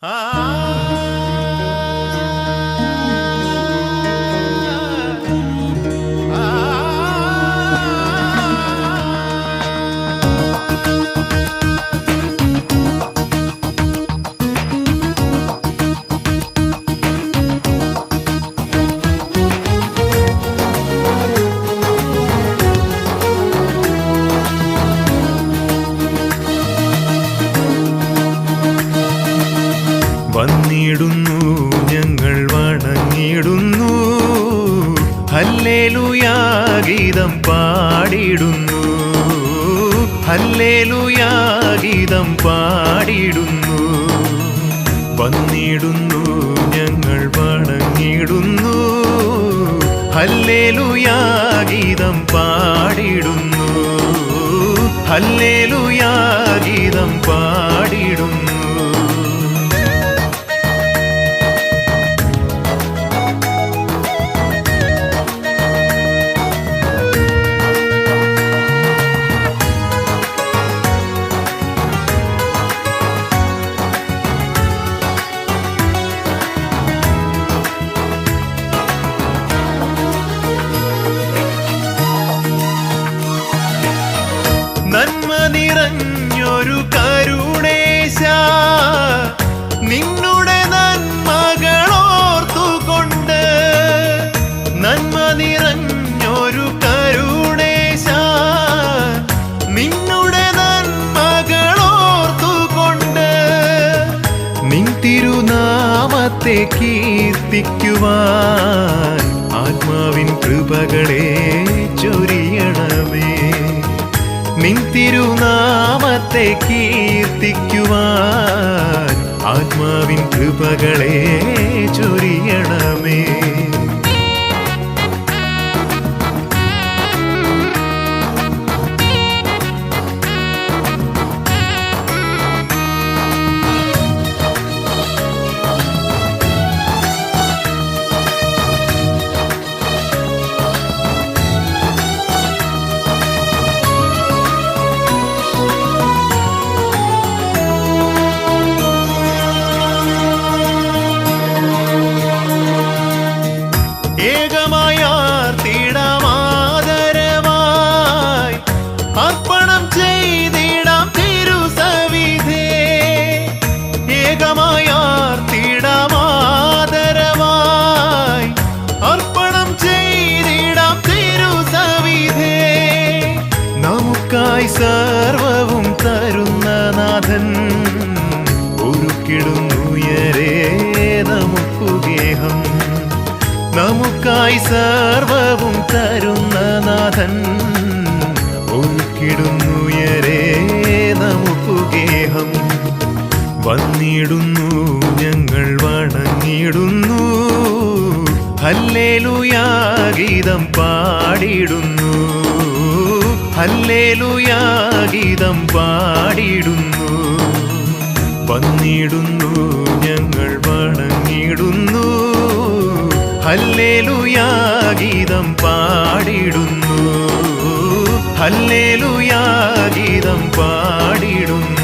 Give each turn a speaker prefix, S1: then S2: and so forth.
S1: 啊啊 വന്നിടുന്നു ഞങ്ങൾ വണങ്ങിടുന്നു ഹല്ലേലുയാഗീതം പാടിടുന്നു ഹല്ലേലുയാഗീതം പാടിടുന്നു വന്നിടുന്നു ഞങ്ങൾ വണങ്ങിടുന്നു ഹല്ലേലുയാഗീതം പാടിടുന്നു ഹല്ലേലുയാഗീതം പാടിടുന്നു നിറഞ്ഞൊരു കരുണേശ. നിന്നുടെ നന്മകളോർത്തുകൊണ്ട് നന്മ നിറഞ്ഞൊരു കരുണേശ. നിന്നുടെ നന്മകളോർത്തുകൊണ്ട് നിൻ തിരുനാമത്തെ കീർത്തിക്കുവാൻ ആത്മാവിൻ കൃപകളെ നിൻ തിരുനാമത്തെ കീർത്തിക്കുവാൻ ആത്മാവിൻ കൃപകളെ ചൊരിയണമേ. ഒരുക്കിടുന്നുയരേ നമുക്കു ഗേഹം നമുക്കായി സർവവും തരുന്ന നാഥൻ ഒരുക്കിടുന്നുയരേ നമുക്കു വന്നിടുന്നു ഞങ്ങൾ വണങ്ങിടുന്നു ഹല്ലേലുയാഗീതം പാടിടുന്നു ഹല്ലേലുയാഗീതം പാടിടുന്നു വന്നിടുന്നു ഞങ്ങൾ വണങ്ങിടുന്നു. ഹല്ലേലുയാഗീതം പാടിടുന്നു. ഹല്ലേലുയാഗീതം പാടിടുന്നു.